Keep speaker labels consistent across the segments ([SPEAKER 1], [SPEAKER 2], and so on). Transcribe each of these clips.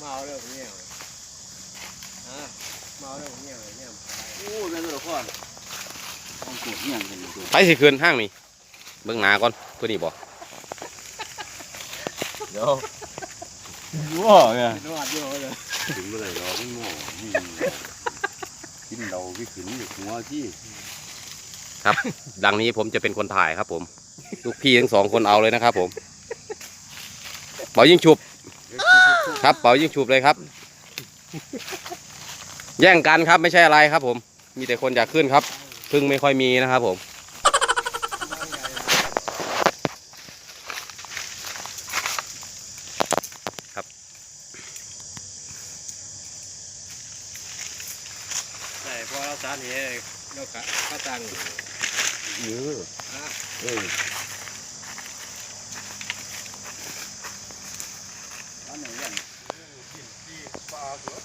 [SPEAKER 1] มาเอาเรื่องนี้อะมาเอาเรื่องนี้เนี่ย
[SPEAKER 2] โอ้แม่นตัวละครต้องกดเงี้ยงกันอยู่ตัว
[SPEAKER 3] ไปสิคืนห้างนี่เบิ่งหนาก่อนตัวนี้บอก
[SPEAKER 2] เดี๋ยวว้าเนี่ย
[SPEAKER 1] นวดอยู่เลย
[SPEAKER 2] ถึงเมื่อไหร่เราไม่งอนี่กินเราพี่ขึ้นอยู่หัวที่
[SPEAKER 3] ดังนี้ผมจะเป็นคนถ่ายครับ ผมลูกพี่ทั้งสองคนเอาเลยนะครับ ผมเป่ายิงฉุบ ครับเป่ายิงฉุบเลยครับ แย่งกันครับไม่ใช่อะไรครับ ผม มีแต่คนอยากขึ้นครับพึ่งไม่ค่อยมีนะครับผม
[SPEAKER 1] ใช่พอเราสารเหตุเรากะก็ตัง
[SPEAKER 2] เออ
[SPEAKER 1] อะ
[SPEAKER 2] เอออันไหนยัง
[SPEAKER 1] ที่ปลาตัว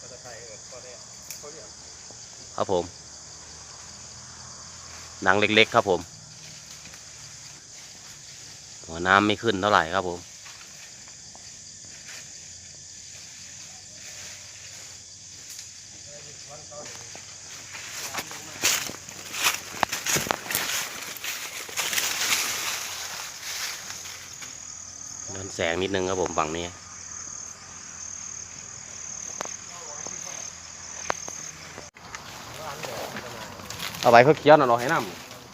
[SPEAKER 1] ภาษาไทยก็ได้เขาเรียก
[SPEAKER 3] ครับผม หนังเล็กๆครับผม หัวน้ำไม่ขึ้นเท่าไหร่ครับผมเดินแสงนิดนึงครับผมฝั่งนี้ เอาใบเขาเคี้ยวน่ะเราให้น้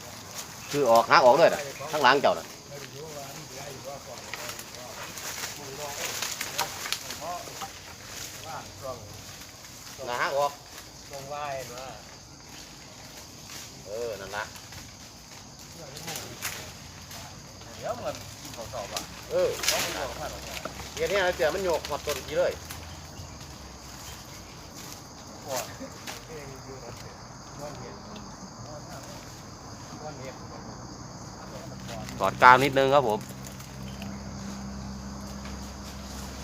[SPEAKER 3] ำคือออกหักออกเลยนะทั้งหล้างเจ้าน่ะนะหักออก
[SPEAKER 1] ลงไหว้มา
[SPEAKER 3] เออ นั่นละ
[SPEAKER 1] เดี๋ยวมันเขาสอบอะ
[SPEAKER 3] เออเดี๋ยวนี้เจอมันโยกหมดต้นทีเลย
[SPEAKER 1] ปวดเองอยู่นะวันเห็นวันเห็น
[SPEAKER 3] กอดกลางนิดนึงครับผม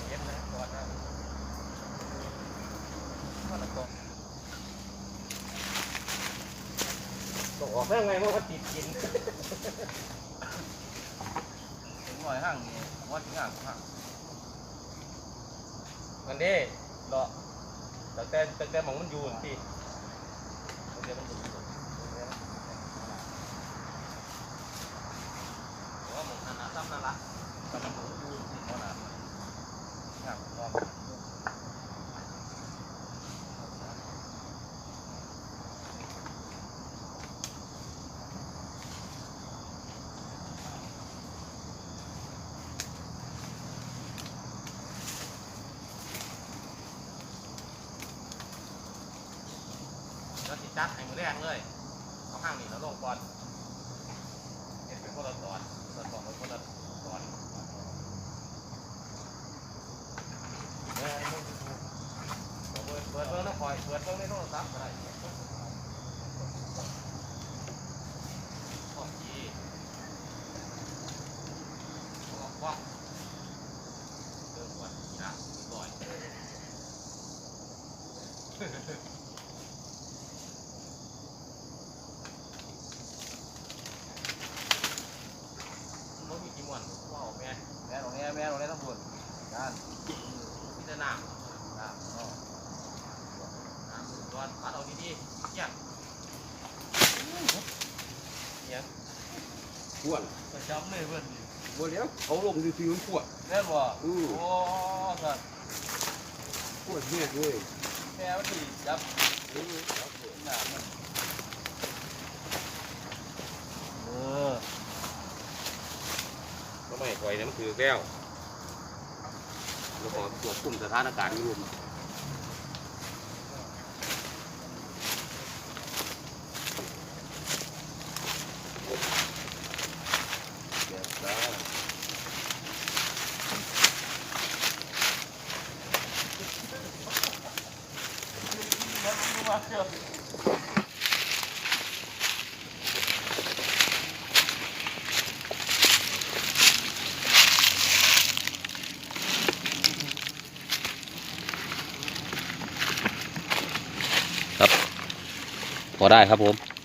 [SPEAKER 1] เห็นนะก่อนนะมันก็
[SPEAKER 3] ต้องอกได้ไงเพราะว่าติดกิน
[SPEAKER 1] ถึงหน่อยห้างนี่ว่าถึงห้างห้างมันนี่รอแต่แต่แต่แต่มองมันอยู่ที่เดี๋ยวมันอยู่ว่ามันนั่นนะซ้ำนั่นละแต่มันอยู่ที่ขนาดห้างรอบ แล้วติด จัดให้มือแรกเลยเอาข้างนี้แล้วลงก่อนเห็นเป็นคนละตอนคนละตอนเป็นคนละตอนเปิดเปิดเบิ่งนะคอยเปิดเบิ่งในโทรศัพท์ก็ได้ขอบจีขอบว่าเริ่มก่อนนะก่อน มันมีกี่มวนว้าวแม่แม่ตรงนี้แม่ตรงนี้ต้องบุญด้านมีแต่น้ำน้ำเนาะน้ำร้อนปัดเอาดีๆเกี่ยงเกี่ยง
[SPEAKER 2] ขวด
[SPEAKER 1] ประจำเลยเพื่อน
[SPEAKER 2] บ่เลี้ยวเขาลงซื่อๆมันขวด
[SPEAKER 1] เล่นบ่
[SPEAKER 2] อือ
[SPEAKER 1] โอ้สัตว์
[SPEAKER 2] ขวดเนี่ยเลย
[SPEAKER 1] แม่มันดีจับน้ำมันเออ
[SPEAKER 3] ก็ไม่ปล่ยน้ำถือแก้วแล้วก็ตรวจคุมสถานการณ์รวม
[SPEAKER 2] ครับ
[SPEAKER 3] พอได้ครับผม